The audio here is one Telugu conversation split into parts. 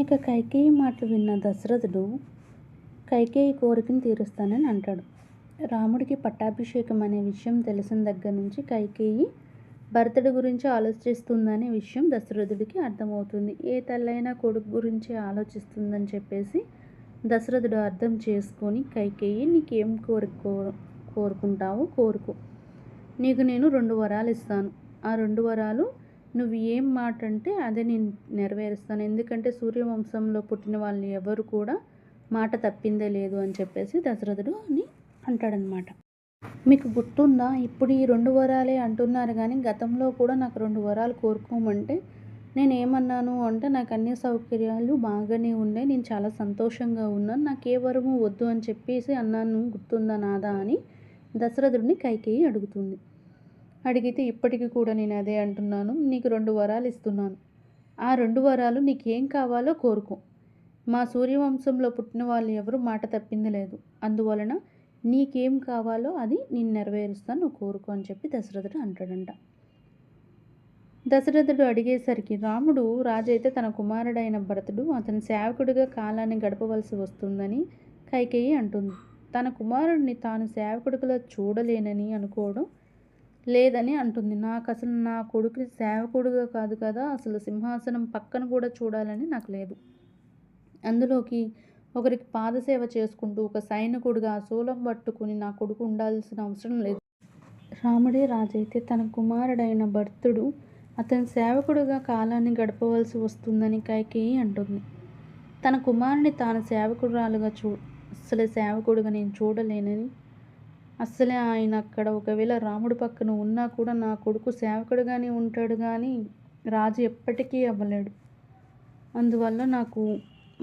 ఇక కైకేయి మాటలు విన్న దశరథుడు కైకేయి కోరికను తీరుస్తానని అంటాడు. రాముడికి పట్టాభిషేకం అనే విషయం తెలిసిన దగ్గర నుంచి కైకేయి భర్తడి గురించి ఆలోచిస్తుందనే విషయం దశరథుడికి అర్థమవుతుంది. ఏ తల్లైనా కొడుకు గురించి ఆలోచిస్తుందని చెప్పేసి దశరథుడు అర్థం చేసుకొని కైకేయి నీకేం కోరుకో కోరుకుంటావో కోరుకో. నీకు నేను రెండు వరాలు ఇస్తాను. ఆ రెండు వరాలు నువ్వు ఏం మాట అంటే అదే నేను నెరవేరుస్తాను. ఎందుకంటే సూర్యవంశంలో పుట్టిన వాళ్ళు ఎవరు కూడా మాట తప్పిందే లేదు అని చెప్పేసి దశరథుడు అని అంటాడనమాట మీకు గుర్తుందా? ఇప్పుడు ఈ రెండు వరాలే అంటున్నారు కానీ గతంలో కూడా నాకు రెండు వరాలు కోరుకోమంటే నేను ఏమన్నాను అంటే నాకు అన్ని సౌకర్యాలు బాగానే ఉన్నాయి. నేను చాలా సంతోషంగా ఉన్నాను. నాకు ఏ వరము వద్దు అని చెప్పేసి అన్నాను. గుర్తుందా నాదా అని దశరథుడిని కైకేయి అడుగుతుంది. అడిగితే ఇప్పటికీ కూడా నేను అదే అంటున్నాను. నీకు రెండు వరాలు ఇస్తున్నాను. ఆ రెండు వరాలు నీకేం కావాలో కోరుకో. మా సూర్యవంశంలో పుట్టిన వాళ్ళు ఎవరు మాట తప్పింది లేదు. అందువలన నీకేం కావాలో అది నేను నెరవేరుస్తాను నువ్వు కోరుకో అని చెప్పి దశరథుడు అంటాడంట. దశరథుడు అడిగేసరికి రాముడు రాజైతే తన కుమారుడైన భరతుడు అతని సేవకుడిగా కాలాన్ని గడపవలసి వస్తుందని కైకేయి అంటుంది. తన కుమారుడిని తాను సేవకుడిగా చూడలేనని అనుకోవడం లేదని అంటుంది. నాకు అసలు నా కొడుకు సేవకుడుగా కాదు కదా అసలు సింహాసనం పక్కన కూడా చూడాలని నాకు లేదు. అందులోకి ఒకరికి పాదసేవ చేసుకుంటూ ఒక సైనికుడిగా శూలం పట్టుకుని నా కొడుకు ఉండాల్సిన అవసరం లేదు. రాముడే రాజైతే తన కుమారుడైన భర్తుడు అతని సేవకుడుగా కాలాన్ని గడపవలసి వస్తుందని కైకేయి అంటుంది. తన కుమారుని తాను సేవకురాలుగా చూ అసలు సేవకుడుగా నేను చూడలేనని అస్సలే ఆయన అక్కడ ఒకవేళ రాముడు పక్కన ఉన్నా కూడా నా కొడుకు సేవకుడుగానే ఉంటాడు కానీ రాజు ఎప్పటికీ అవ్వలేడు. అందువల్ల నాకు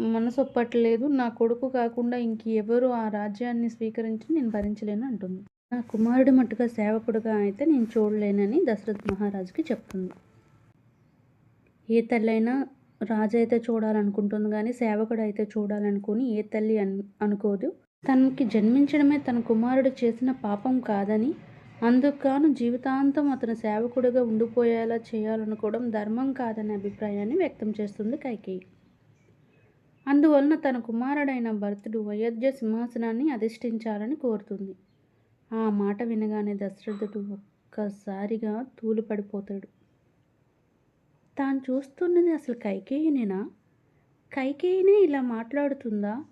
మనసు ఒప్పట్లేదు. నా కొడుకు కాకుండా ఇంకెవరు ఆ రాజ్యాన్ని స్వీకరించి నేను భరించలేను అంటుంది. నా కుమారుడు మట్టుగా సేవకుడుగా అయితే నేను చూడలేనని దశరథ్ మహారాజుకి చెప్తుంది. ఏ తల్లైనా రాజు అయితే చూడాలనుకుంటుంది కానీ సేవకుడు అయితే చూడాలనుకుని ఏ తల్లి అను అనుకోదు. తనకి జన్మించడమే తన కుమారుడు చేసిన పాపం కాదని అందుకు జీవితాంతం అతను సేవకుడిగా ఉండిపోయేలా చేయాలనుకోవడం ధర్మం కాదనే అభిప్రాయాన్ని వ్యక్తం చేస్తుంది కైకేయి. అందువలన తన కుమారుడైన భరతుడు వయోధ్య సింహాసనాన్ని అధిష్ఠించాలని కోరుతుంది. ఆ మాట వినగానే దశరథుడు ఒక్కసారిగా తూలిపడిపోతాడు. తాను చూస్తున్నది అసలు కైకేయినేనా? కైకేయినే ఇలా మాట్లాడుతుందా?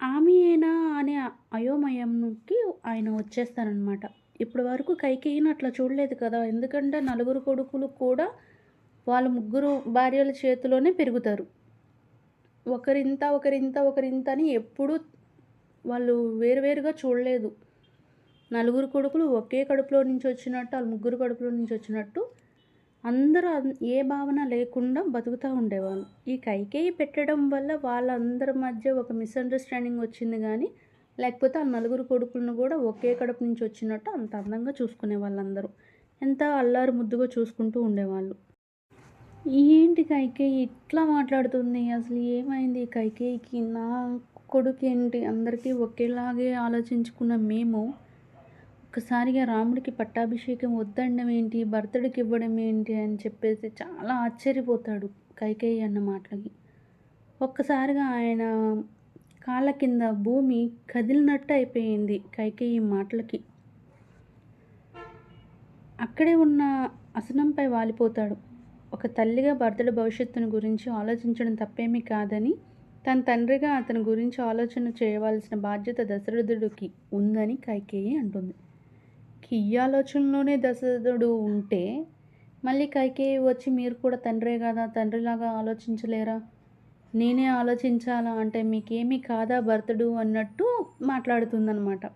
ఆమెయేనా అనే అయోమయంకి ఆయన వచ్చేస్తారనమాట ఇప్పటి వరకు కైకేయిని అట్లా చూడలేదు కదా. ఎందుకంటే నలుగురు కొడుకులు కూడా వాళ్ళ ముగ్గురు భార్యల చేతిలోనే పెరుగుతారు. ఒకరింత ఒకరింత ఒకరింత అని ఎప్పుడూ వాళ్ళు వేరువేరుగా చూడలేదు. నలుగురు కొడుకులు ఒకే కడుపులో నుంచి వచ్చినట్టు వాళ్ళ ముగ్గురు కడుపులో నుంచి వచ్చినట్టు అందరూ ఏ భావన లేకుండా బతుకుతూ ఉండేవాళ్ళు. ఈ కైకేయి పెట్టడం వల్ల వాళ్ళందరి మధ్య ఒక మిస్అండర్స్టాండింగ్ వచ్చింది కానీ లేకపోతే ఆ నలుగురు కొడుకులను కూడా ఒకే కడుపు నుంచి వచ్చినట్టు అంత అందంగా చూసుకునే వాళ్ళందరూ. ఎంత అల్లారు ముద్దుగా చూసుకుంటూ ఉండేవాళ్ళు. ఏంటి కైకేయి ఇట్లా మాట్లాడుతుంది? అసలు ఏమైంది కైకేయికి? నా కొడుకు ఏంటి? అందరికీ ఒకేలాగే ఆలోచించుకున్న మేము ఒక్కసారిగా రాముడికి పట్టాభిషేకం వద్దడం ఏంటి? భర్తడికి ఇవ్వడం ఏంటి? అని చెప్పేసి చాలా ఆశ్చర్యపోతాడు కైకేయి అన్న మాటలకి. ఒక్కసారిగా ఆయన కాళ్ళ కింద భూమి కదిలినట్టు అయిపోయింది కైకేయి మాటలకి. అక్కడే ఉన్న అసనంపై వాలిపోతాడు. ఒక తల్లిగా భర్తడి భవిష్యత్తును గురించి ఆలోచించడం తప్పేమీ కాదని తన తండ్రిగా అతని గురించి ఆలోచన చేయవలసిన బాధ్యత దశరథుడికి ఉందని కైకేయి అంటుంది. ఈ ఆలోచనలోనే దశరథుడు ఉంటే మళ్ళీ కైకేయి వచ్చి మీరు కూడా తండ్రే కదా? తండ్రిలాగా ఆలోచించలేరా? నేనే ఆలోచించాలా? అంటే మీకేమీ కాదా భర్తడు అన్నట్టు మాట్లాడుతుందనమాట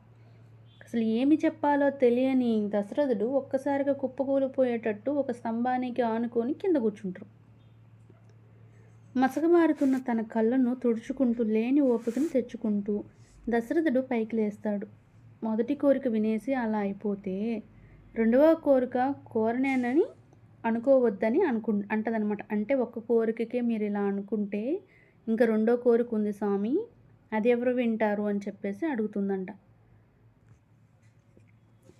అసలు ఏమి చెప్పాలో తెలియని దశరథుడు ఒక్కసారిగా కుప్పకూలిపోయేటట్టు ఒక స్తంభానికి ఆనుకొని కింద కూర్చుంటారు. మసకమారుతున్న తన కళ్ళను తుడుచుకుంటూ లేని ఓపికను తెచ్చుకుంటూ దశరథుడు పైకి లేస్తాడు. మొదటి కోరిక వినేసి అలా అయిపోతే రెండవ కోరిక కోరనేనని అనుకోవద్దని అనుకు అంటదనమాట. అంటే ఒక్క కోరికకే మీరు ఇలా అనుకుంటే ఇంకా రెండో కోరిక ఉంది స్వామి అది ఎవరు వింటారు అని చెప్పేసి అడుగుతుందంట.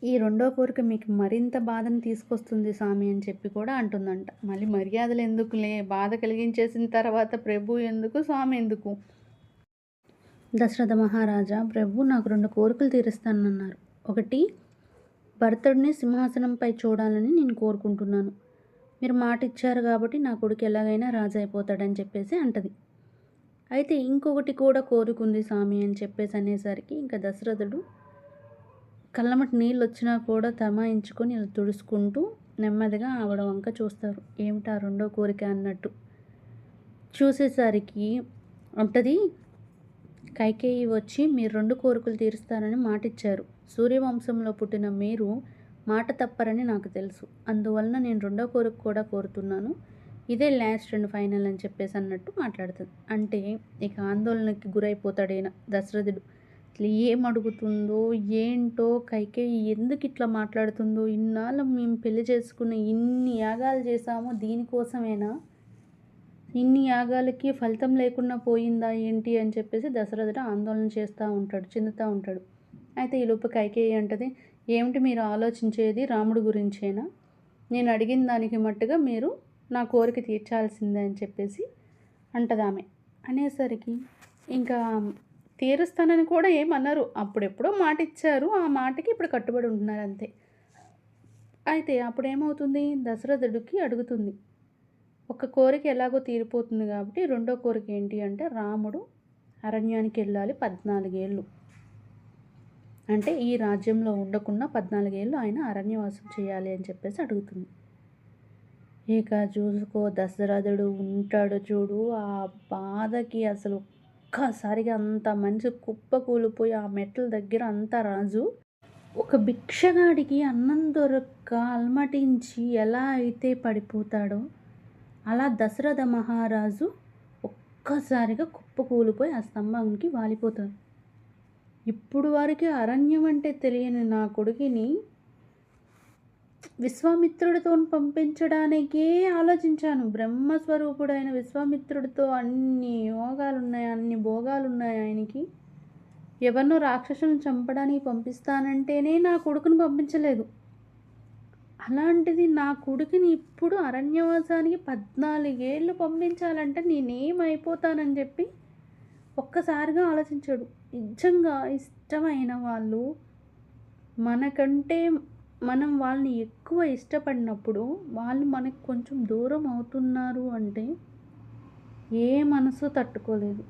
ఈ రెండో కోరిక మీకు మరింత బాధను తీసుకొస్తుంది స్వామి అని చెప్పి కూడా అంటుందంట. మళ్ళీ మర్యాదలు ఎందుకులే? బాధ కలిగించేసిన తర్వాత ప్రభు ఎందుకు స్వామి ఎందుకు? దశరథ మహారాజా ప్రభు నాకు రెండు కోరికలు తీరుస్తానన్నారు. ఒకటి భర్తడిని సింహాసనంపై చూడాలని నేను కోరుకుంటున్నాను. మీరు మాట ఇచ్చారు కాబట్టి నా కొడుకు ఎలాగైనా రాజు అయిపోతాడని చెప్పేసి అంటది. అయితే ఇంకొకటి కూడా కోరుకుంది స్వామి అని చెప్పేసి అనేసరికి ఇంకా దశరథుడు కళ్ళమటి నీళ్ళు వచ్చినా కూడా తమాయించుకొని ఇలా తుడుచుకుంటూ నెమ్మదిగా ఆవిడ వంక చూస్తారు. ఏమిటా రెండో కోరిక అన్నట్టు. చూసేసరికి ఉంటుంది కైకేయి వచ్చి మీరు రెండు కోరికలు తీరుస్తారని మాటిచ్చారు. సూర్యవంశంలో పుట్టిన మీరు మాట తప్పరని నాకు తెలుసు. అందువలన నేను రెండో కోరిక కూడా కోరుతున్నాను. ఇదే లాస్ట్ అండ్ ఫైనల్ అని చెప్పేసి అన్నట్టు మాట్లాడుతుంది. అంటే ఇక ఆందోళనకి గురైపోతాడైనా దశరథుడు. అసలు ఏం అడుగుతుందో ఏంటో కైకేయి ఎందుకు ఇట్లా మాట్లాడుతుందో ఇన్నాళ్ళు మేము పెళ్ళి చేసుకున్న ఇన్ని యాగాలు చేసామో దీనికోసమేనా? ఇన్ని యాగాలకి ఫలితం లేకుండా పోయిందా ఏంటి అని చెప్పేసి దశరథుడు ఆందోళన చేస్తూ ఉంటాడు చెందుతూ ఉంటాడు. అయితే ఈ లోపు కైకేయి అంటది ఏమిటి మీరు ఆలోచించేది రాముడు గురించేనా? నేను అడిగిన దానికి మట్టుగా మీరు నా కోరిక తీర్చాల్సిందే అని చెప్పేసి అంటదామె. అనేసరికి ఇంకా తీరుస్తానని కూడా ఏమన్నారు అప్పుడెప్పుడో మాట ఇచ్చారు ఆ మాటకి ఇప్పుడు కట్టుబడి ఉంటున్నారు అంతే. అయితే అప్పుడు ఏమవుతుంది దశరథుడికి అడుగుతుంది ఒక కోరిక ఎలాగో తీరిపోతుంది కాబట్టి రెండో కోరిక ఏంటి అంటే రాముడు అరణ్యానికి వెళ్ళాలి పద్నాలుగేళ్ళు. అంటే ఈ రాజ్యంలో ఉండకుండా పద్నాలుగేళ్ళు ఆయన అరణ్యవాసం చేయాలి అని చెప్పేసి అడుగుతుంది. ఇక చూసుకో దశరథుడు ఉంటాడు చూడు ఆ బాధకి అసలు ఒక్కసారిగా అంత మంచి కుప్ప కూలిపోయి ఆ మెట్ల దగ్గర అంతా రాజు ఒక భిక్షగాడికి అన్నం దొరక్క అల్మటించి ఎలా అయితే పడిపోతాడో అలా దశరథ మహారాజు ఒక్కసారిగా కుప్ప కూలిపోయి ఆ స్తంభానికి వాలిపోతారు ఇప్పుడు వారికి అరణ్యం అంటే తెలియని నా కొడుకుని విశ్వామిత్రుడితో పంపించడానికే ఆలోచించాను. బ్రహ్మస్వరూపుడైన విశ్వామిత్రుడితో అన్ని యోగాలు ఉన్నాయి అన్ని భోగాలు ఉన్నాయి ఆయనకి. ఎవరినో రాక్షసులను చంపడానికి పంపిస్తానంటేనే నా కొడుకుని పంపించలేదు. అలాంటిది నా కొడుకుని ఇప్పుడు అరణ్యవాసానికి పద్నాలుగేళ్ళు పంపించాలంటే నేనేమైపోతానని చెప్పి ఒక్కసారిగా ఆలోచించాడు. నిజంగా ఇష్టమైన వాళ్ళు మనకంటే మనం వాళ్ళని ఎక్కువ ఇష్టపడినప్పుడు వాళ్ళు మనకు కొంచెం దూరం అవుతున్నారు అంటే ఏ మనసు తట్టుకోలేదు.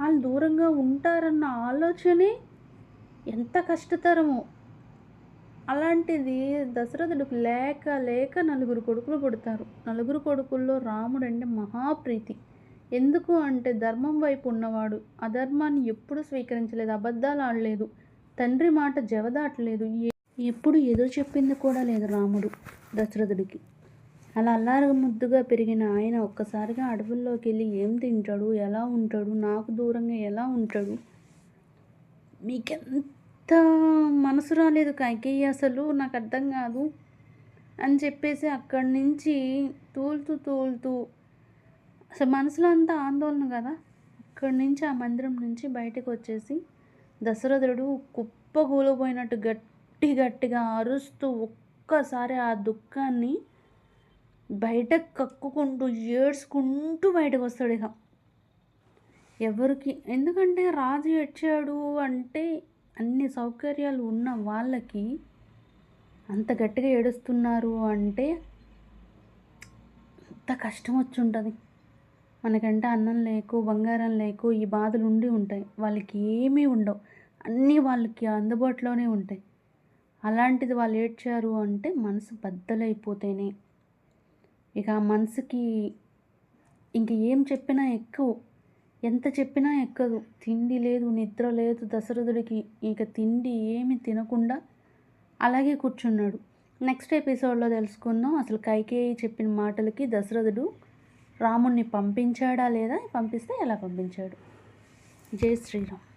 వాళ్ళు దూరంగా ఉంటారన్న ఆలోచనే ఎంత కష్టతరమో. అలాంటిది దశరథుడికి లేక లేక నలుగురు కొడుకులు పుడతారు. నలుగురు కొడుకుల్లో రాముడు అంటే మహాప్రీతి. ఎందుకు అంటే ధర్మం వైపు ఉన్నవాడు. అధర్మాన్ని ఎప్పుడు స్వీకరించలేదు అబద్ధాలు ఆడలేదు తండ్రి మాట జవదాటలేదు. ఎప్పుడు ఎదురు చెప్పింది కూడా లేదు రాముడు దశరథుడికి. అలా అల్లార ముద్దుగా పెరిగిన ఆయన ఒక్కసారిగా అడవుల్లోకి వెళ్ళి ఏం తింటాడు ఎలా ఉంటాడు నాకు దూరంగా ఎలా ఉంటాడు మీకెంత మనసు రాలేదు కైకేయి అసలు నాకు అర్థం కాదు అని చెప్పేసి అక్కడి నుంచి తూలుతూ తూలుతూ అసలు మనసులో అంతా ఆందోళన కదా? అక్కడి నుంచి ఆ మందిరం నుంచి బయటకు వచ్చేసి దశరథుడు కుప్పకూలిపోయినట్టు గట్టి గట్టిగా అరుస్తూ ఒక్కసారి ఆ దుఃఖాన్ని బయట కక్కుకుంటూ ఏడ్చుకుంటూ బయటకు వస్తాడు ఇక. ఎవరికి? ఎందుకంటే రాజు ఏడ్చాడు అంటే అన్ని సౌకర్యాలు ఉన్న వాళ్ళకి అంత గట్టిగా ఏడుస్తున్నారు అంటే అంత కష్టం వచ్చి ఉంటుంది మనకంటే అన్నం లేకు బంగారం లేకు ఈ బాధలు ఉండి ఉంటాయి. వాళ్ళకి ఏమీ ఉండవు. అన్నీ వాళ్ళకి అందుబాటులోనే ఉంటాయి. అలాంటిది వాళ్ళు ఏడ్చారు అంటే మనసు బద్దలైపోతేనే. ఇక ఆ మనసుకి ఇంక ఏం చెప్పినా ఎక్కువ. ఎంత చెప్పినా ఎక్కదు. తిండి లేదు నిద్ర లేదు దశరథుడికి ఇక తిండి ఏమి తినకుండా అలాగే కూర్చున్నాడు. నెక్స్ట్ ఎపిసోడ్లో తెలుసుకుందాం. అసలు కైకేయి చెప్పిన మాటలకి దశరథుడు రాముణ్ణి పంపించాడా లేదా? పంపిస్తే ఎలా పంపించాడు? జై శ్రీరామ్.